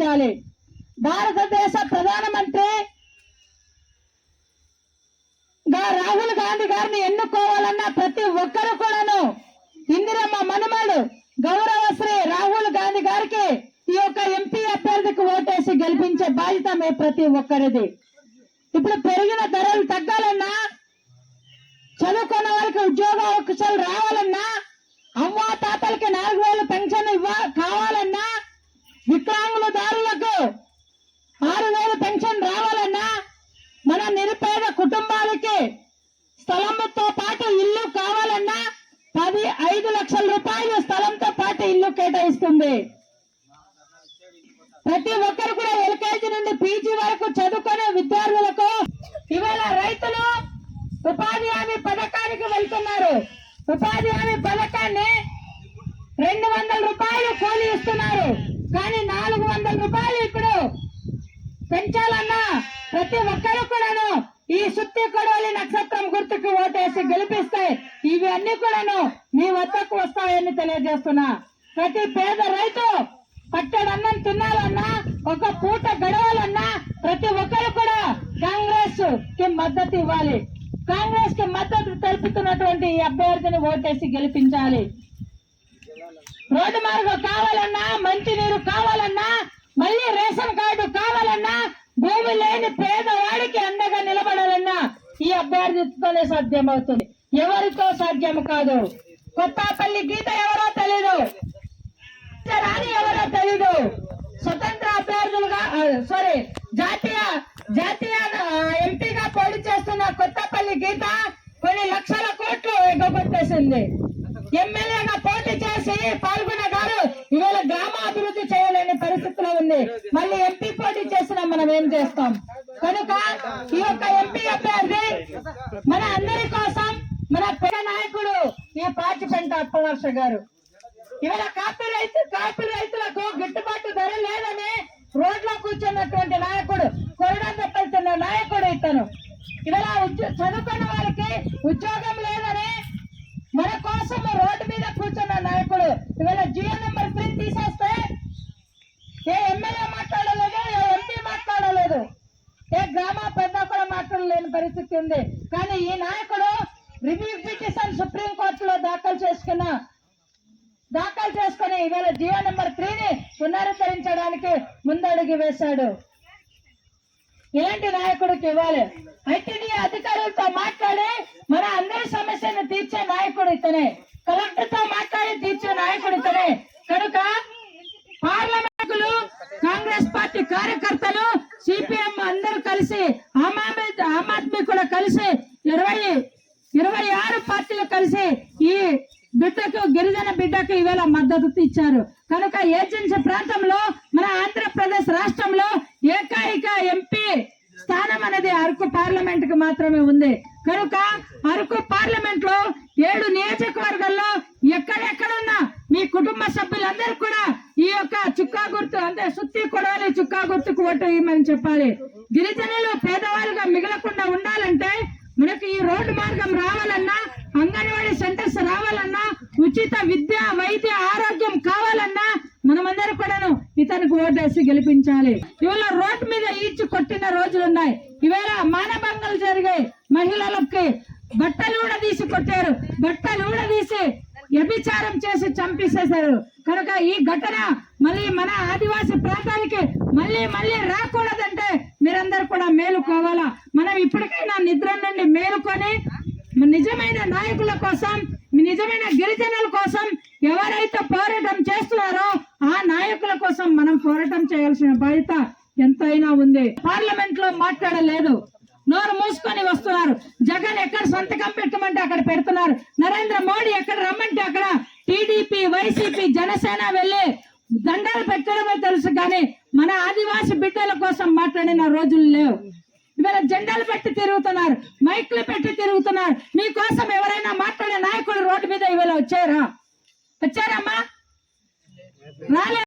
నక్షత్రం భారతదేశ ప్రధానమంత్రి రాహుల్ గాంధీ గారిని ఎన్నుకోవాలన్న ప్రతి ఒక్కరు కూడాను ఇందిరమ్మ మనుమడు గౌరవశ్రీ రాహుల్ గాంధీ గారికి ఈ యొక్క ఎంపీ అభ్యర్థికి ఓటేసి గెలిపించే బాధ్యత మే ప్రతి ఒక్కరిది. ఇప్పుడు పెరిగిన ధరలు తగ్గాలన్నా చదువుకున్న వారికి ఉద్యోగ అవకాశాలు రావాలన్నా అమ్మ తాతలకి నాలుగు వేలు పెన్షన్ ఇవ్వ కావాలన్నా వికలాంగుల దారులకు ఆరు వేలు పెన్షన్ రావాలన్నా మన నిరుపేద కుటుంబాలకి స్థలంతో పాటు ఇల్లు కావాలన్నా పది ఐదు లక్షల రూపాయలు స్థలంతో పాటు ఇల్లు కేటాయిస్తుంది. ప్రతి ఒక్కరు కూడా ఎల్కేజీ నుండి పీజీ వరకు చదువుకునే విద్యార్థులకు ఇవాళ రైతులు ఉపాధి హామీ పథకానికి వెళ్తున్నారు. ఉపాధి హామీ పథకాన్ని రెండు వందల రూపాయలు కూలి ఇస్తున్నారు కానీ నాలుగు వందల రూపాయలు ఇప్పుడు గెలిపించాలన్నా ప్రతి ఒక్కరు కూడాను ఈ సుత్తి కొడవలి నక్షత్రం గుర్తుకు ఓటేసి గెలిపిస్తాయి ఇవి అన్ని కూడాను మీ వద్దకు వస్తాయని తెలియజేస్తున్నా. ప్రతి పేద రైతు పట్టడన్నం తినాలన్నా ఒక పూట గడవాలన్నా ప్రతి ఒక్కరు కూడా కాంగ్రెస్కి మద్దతు ఇవ్వాలి. కాంగ్రెస్కి మద్దతు తెలుపుతున్నటువంటి ఈ అభ్యర్థిని ఓటేసి గెలిపించాలి. రోడ్డు మార్గం కావాలన్నా మంచినీరు కావాలన్నా మళ్ళీ రేషన్ కార్డు ఏమి లేని పేదవాడికి అండగా నిలబడాలన్నా ఈ అభ్యర్థితోనే సాధ్యమవుతుంది ఎవరితో సాధ్యం కాదు? కొత్తపల్లి గీత ఎవరో తెలీదు. రాణి ఎవరో తెలీదు. స్వతంత్ర అభ్యర్థులుగా సారీ జాతీయ జాతీయ ఎంపీగా పోటీ చేస్తున్న కొత్తపల్లి గీత కొన్ని లక్షల కోట్లు ఎగ్గొట్టేసింది. ఎమ్మెల్యేగా పోటీ చేసి మనం ఏం చేస్తాం? కనుక ఈ యొక్క ఎంపీ అభ్యర్థి మన అందరి కోసం మన పెద్ద నాయకుడు ఈ పాచిపెంట అప్పవర్ష గారు. ఇవాళ కాపీ రైతు కాపీ రైతులకు గిట్టుబాటు ధర లేదని రోడ్లో కూర్చున్నటువంటి నాయకుడు కొరడా తప్పలుతున్న నాయకుడు ఇతను. ఇవాళ ఉద్యో- చదువుకున్న వాళ్ళకి ఉద్యోగం లేదని మన కోసం రోడ్డు మీద కూర్చున్న నాయకుడు ఇవాళ జియో నెంబర్ త్రీ తీసేస్తే ఏ ఎమ్మెల్యే మాట్లాడలేదు ఏ ఎంపీ మాట్లాడలేదు ఏ గ్రామ పెద్ద కూడా మాత్రం లేని పరిస్థితి ఉంది. కానీ ఈ నాయకుడు రివ్యూ పిటిషన్ సుప్రీం కోర్టులో దాఖలు చేసుకున్న దాఖలు చేసుకుని ఈవేళ జియో నెంబర్ త్రీని పునరుద్ధరించడానికి ముందడుగు వేశాడు. ఇలాంటి నాయకుడికి ఇవ్వాలి. ఐటీడీ అధికారులతో మాట్లాడి మన అందరి సమస్యను తీర్చే నాయకుడు ఇతనే. కలెక్టర్తో మాట్లాడి తీర్చే నాయకుడు ఇతనే కనుక పార్లమెంటులు కాంగ్రెస్ పార్టీ కార్యకర్తలు సిపిఎం అందరూ కలిసి ఆమ్ ఆద్మీ ఆమ్ ఆద్మీ కూడా కలిసి ఇరవై ఇరవై ఆరు పార్టీలు కలిసి ఈ బిడ్డకు గిరిజన బిడ్డకు ఈవేళ మద్దతు ఇచ్చారు. కనుక ఏజెన్సీ ప్రాంతంలో మన ఆంధ్రప్రదేశ్ రాష్ట్రంలో ఏకైక ఎంపీ స్థానం అనేది అరకు పార్లమెంట్కు మాత్రమే ఉంది. కనుక అరకు పార్లమెంట్లో ఏడు నియోజకవర్గాల్లో ఎక్కడెక్కడున్నా మీ కుటుంబ సభ్యులందరూ కూడా ఈ యొక్క చుక్కా గుర్తు అంటే సుత్తి కొడవలి చుక్కా గుర్తుకు ఓటు వేయమని చెప్పాలి. గిరిజనులు పేదవాళ్ళుగా మిగలకుండా ఉండాలంటే మనకి ఈ రోడ్డు మార్గం రావాలన్నా అంగన్వాడీ సెంటర్స్ రావాలన్నా ఉచిత విద్య వైద్య ఆరోగ్యం కావాలన్నా మనమందరం కూడాను ఇతనికి ఓటేసి గెలిపించాలి. ఇవాళ రోడ్డు మీద ఈడ్చి కొట్టిన రోజులు ఉన్నాయి. ఇవాళ మానభంగాలు జరిగాయి మహిళలకి బట్టలు కూడా తీసి కొట్టారు. బట్టలు కూడా తీసి వ్యభిచారం చేసి చంపేసేశారు. కనుక ఈ ఘటన మళ్ళీ మన ఆదివాసీ ప్రాంతానికి మళ్ళీ మళ్ళీ రాకూడదంటే మీరందరూ కూడా మేలుకోవాలా మనం ఇప్పటికైనా నిద్ర నుండి మేలుకొని నిజమైన నాయకుల కోసం నిజమైన గిరిజనుల కోసం ఎవరైతే పోరాటం చేస్తున్నారో ఆ నాయకుల కోసం మనం పోరాటం చేయాల్సిన బాధ్యత ఎంతైనా ఉంది. పార్లమెంట్లో మాట్లాడలేదు. నోరు మూసుకొని వస్తున్నారు. జగన్ ఎక్కడ సంతకం పెట్టమంటే అక్కడ పెడుతున్నారు. నరేంద్ర మోడీ ఎక్కడ రమ్మంటే అక్కడ టీడీపీ వైసీపీ జనసేన వెళ్ళి దండాలు పెట్టడమే తెలుసు కానీ మన ఆదివాసి బిడ్డల కోసం మాట్లాడిన రోజులు లేవు. ఇవాళ జెండాలు పెట్టి తిరుగుతున్నారు మైక్లు పెట్టి తిరుగుతున్నారు. మీకోసం ఎవరైనా మాట్లాడే నాయకుడు రోడ్డు మీద ఇవాళ వచ్చారా? వచ్చారమ్మా? రాలే.